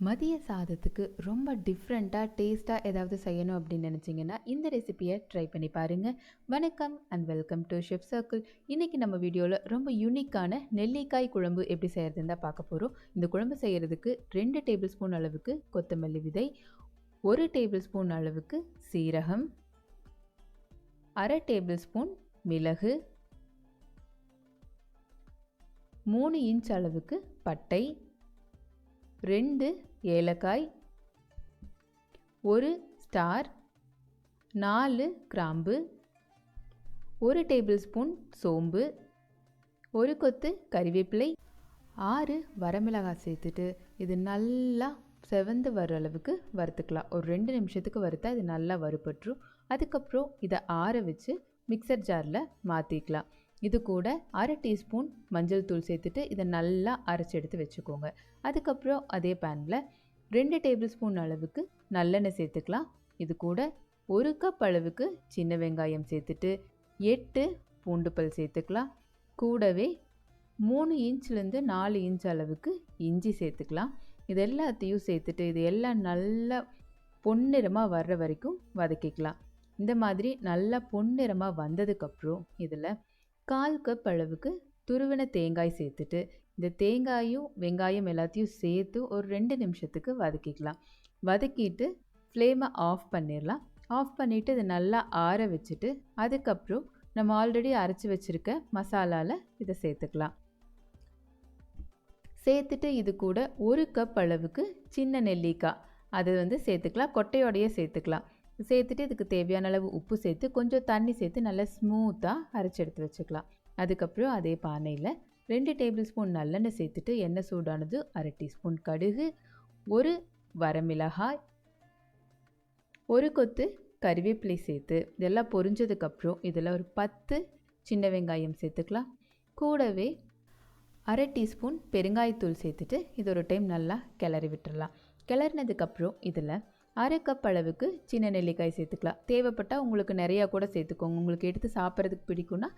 மதிய சாதத்துக்கு ரொம்ப டிஃப்ரெண்ட்டாக டேஸ்ட்டாக ஏதாவது செய்யணும் அப்படின்னு நினச்சிங்கன்னா இந்த ரெசிபியை ட்ரை பண்ணி பாருங்கள் வணக்கம் and welcome to chef circle இன்றைக்கி நம்ம வீடியோவில் ரொம்ப யூனிக்கான நெல்லிக்காய் குழம்பு எப்படி செய்கிறதுன்னு தான் பார்க்க போகிறோம் இந்த குழம்பு செய்கிறதுக்கு ரெண்டு டேபிள் ஸ்பூன் அளவுக்கு கொத்தமல்லி விதை ஒரு டேபிள் ஸ்பூன் அளவுக்கு சீரகம் அரை டேபிள் ஸ்பூன் மிளகு மூணு இன்ச் அளவுக்கு பட்டை ரெண்டு ஏலக்காய் ஒரு ஸ்டார் நாலு கிராம்பு ஒரு டேபிள் ஸ்பூன் சோம்பு ஒரு கொத்து கறிவேப்பிலை ஆறு வரமிளகாய் சேர்த்துட்டு இது நல்லா செவந்து வர அளவுக்கு வறுத்துக்கலாம். ஒரு ரெண்டு நிமிஷத்துக்கு வறுத்தா இது நல்லா வறுபட்டுரும். அதுக்கப்புறம் இதை ஆற வச்சு மிக்சர் ஜாரில் மாற்றிக்கலாம் இது கூட அரை டீஸ்பூன் மஞ்சள் தூள் சேர்த்துட்டு இதை நல்லா அரைச்சி எடுத்து வச்சுக்கோங்க. அதுக்கப்புறம் அதே பேனில் ரெண்டு டேபிள் ஸ்பூன் அளவுக்கு நல்லெண்ணெய் சேர்த்துக்கலாம். இது கூட ஒரு கப் அளவுக்கு சின்ன வெங்காயம் சேர்த்துட்டு எட்டு பூண்டு பல் சேர்த்துக்கலாம். கூடவே மூணு இன்ச்லேருந்து நாலு இன்ச் அளவுக்கு இஞ்சி சேர்த்துக்கலாம். இது எல்லாத்தையும் சேர்த்துட்டு இது எல்லாம் நல்லா பொன்னிறமாக வர்ற வரைக்கும் வதக்கிக்கலாம். இந்த மாதிரி நல்லா பொன்னிறமாக வந்ததுக்கப்புறம் இதில் கால் கப் அளவுக்கு துருவின தேங்காய் சேர்த்துட்டு இந்த தேங்காயும் வெங்காயம் எல்லாத்தையும் சேர்த்து ஒரு ரெண்டு நிமிஷத்துக்கு வதக்கிக்கலாம். வதக்கிட்டு ஃப்ளேமை ஆஃப் பண்ணிடலாம். ஆஃப் பண்ணிவிட்டு இதை நல்லா ஆற வச்சுட்டு அதுக்கப்புறம் நம்ம ஆல்ரெடி அரைச்சி வச்சுருக்க மசாலாவில் இதை சேர்த்துக்கலாம். சேர்த்துட்டு இது கூட ஒரு கப் அளவுக்கு சின்ன நெல்லிக்காய். அது வந்து சேர்த்துக்கலாம். கொட்டையோடையே சேர்த்துக்கலாம். சேர்த்துட்டு இதுக்கு தேவையான அளவு உப்பு சேர்த்து கொஞ்சம் தண்ணி சேர்த்து நல்லா ஸ்மூத்தாக அரைச்சி எடுத்து வச்சுக்கலாம். அதுக்கப்புறம் அதே பானையில் ரெண்டு டேபிள் ஸ்பூன் நல்லெண்ணெய் சேர்த்துட்டு எண்ணெய் சூடானது அரை டீஸ்பூன் கடுகு ஒரு வரமிளகாய் ஒரு கொத்து கறிவேப்பிலை சேர்த்து இதெல்லாம் பொரிஞ்சதுக்கப்புறம் இதில் ஒரு பத்து சின்ன வெங்காயம் சேர்த்துக்கலாம். கூடவே அரை டீஸ்பூன் பெருங்காயத்தூள் சேர்த்துட்டு இது ஒரு டைம் நல்லா கிளறி விட்டுடலாம் கிளறினதுக்கப்புறம் இதில் அரை கப் அளவுக்கு சின்ன நெல்லிக்காய் சேர்த்துக்கலாம். தேவைப்பட்டால் உங்களுக்கு நிறையா கூட சேர்த்துக்கோங்க. உங்களுக்கு எடுத்து சாப்பிட்றதுக்கு பிடிக்கும்னா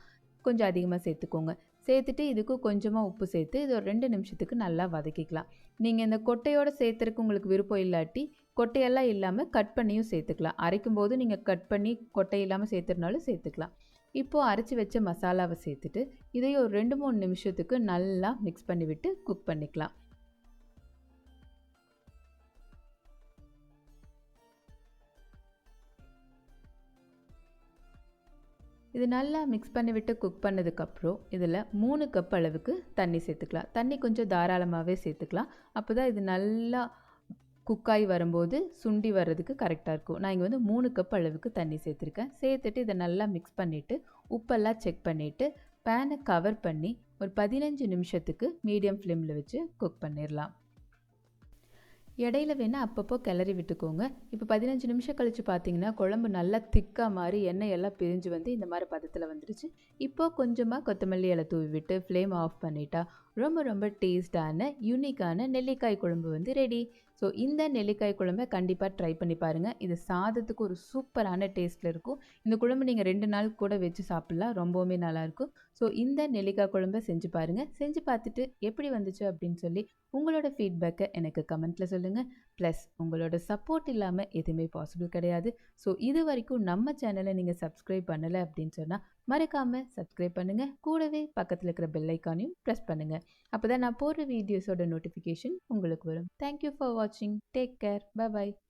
கொஞ்சம் அதிகமாக சேர்த்துக்கோங்க. சேர்த்துட்டு இதுக்கு கொஞ்சமாக உப்பு சேர்த்து இது ஒரு ரெண்டு நிமிஷத்துக்கு நல்லா வதக்கிக்கலாம். நீங்கள் இந்த கொட்டையோடு சேர்த்துறதுக்கு உங்களுக்கு விருப்பம் இல்லாட்டி கொட்டையெல்லாம் இல்லாமல் கட் பண்ணியும் சேர்த்துக்கலாம். அரைக்கும் போது நீங்கள் கட் பண்ணி கொட்டை இல்லாமல் சேர்த்துறனாலும் சேர்த்துக்கலாம். இப்போது அரைச்சி வச்ச மசாலாவை சேர்த்துட்டு இதையும் ஒரு ரெண்டு மூணு நிமிஷத்துக்கு நல்லா மிக்ஸ் பண்ணிவிட்டு குக் பண்ணிக்கலாம். இது நல்லா மிக்ஸ் பண்ணிவிட்டு குக் பண்ணதுக்கப்புறம் இதில் மூணு கப் அளவுக்கு தண்ணி சேர்த்துக்கலாம். தண்ணி கொஞ்சம் தாராளமாகவே சேர்த்துக்கலாம். அப்போ தான் இது நல்லா குக்காய் வரும்போது சுண்டி வர்றதுக்கு கரெக்டாக இருக்கும். நான் இங்கே வந்து மூணு கப் அளவுக்கு தண்ணி சேர்த்துருக்கேன். சேர்த்துட்டு இதை நல்லா மிக்ஸ் பண்ணிவிட்டு உப்பெல்லாம் செக் பண்ணிவிட்டு பேனை கவர் பண்ணி ஒரு பதினஞ்சு நிமிஷத்துக்கு மீடியம் ஃப்ளேமில் வச்சு குக் பண்ணிடலாம் இடையில வேணால் அப்பப்போ கிளறி விட்டுக்கோங்க. இப்போ பதினஞ்சு நிமிஷம் கழித்து பார்த்தீங்கன்னா குழம்பு நல்லா திக்காக மாதிரி எண்ணெய் எல்லாம் பிரிஞ்சு வந்து இந்த மாதிரி பதத்தில் வந்துடுச்சு இப்போது கொஞ்சமாக கொத்தமல்லி இலை தூவி விட்டு ஃப்ளேம் ஆஃப் பண்ணிட்டா ரொம்ப ரொம்ப டேஸ்டான யூனிக்கான நெல்லிக்காய் குழம்பு வந்து ரெடி ஸோ இந்த நெல்லிக்காய் குழம்பை கண்டிப்பாக ட்ரை பண்ணி பாருங்கள் இது சாதத்துக்கு ஒரு சூப்பரான டேஸ்ட்டில் இருக்கும். இந்த குழம்பு நீங்கள் ரெண்டு நாள் கூட வச்சு சாப்பிட்லாம். ரொம்பவுமே நல்லாயிருக்கும் ஸோ இந்த நெல்லிக்காய் குழம்பை செஞ்சு பாருங்கள் செஞ்சு பார்த்துட்டு எப்படி வந்துச்சு அப்படின்னு சொல்லி உங்களோட ஃபீட்பேக்கை எனக்கு கமெண்ட்டில் சொல்லுங்கள் ப்ளஸ் உங்களோட சப்போர்ட் இல்லாமல் எதுவுமே பாசிபிள் கிடையாது. ஸோ இது வரைக்கும் நம்ம சேனலை நீங்கள் சப்ஸ்கிரைப் பண்ணலை அப்படின்னு சொன்னால் மறக்காமல் சப்ஸ்கிரைப் பண்ணுங்கள் கூடவே பக்கத்தில் இருக்கிற பெல் ஐக்கானையும் ப்ரெஸ் பண்ணுங்கள் அப்போ தான் நான் போடுற வீடியோஸோட நோட்டிஃபிகேஷன் உங்களுக்கு வரும். தேங்க்யூ ஃபார் வாட்சிங் watching. Take care. Bye bye.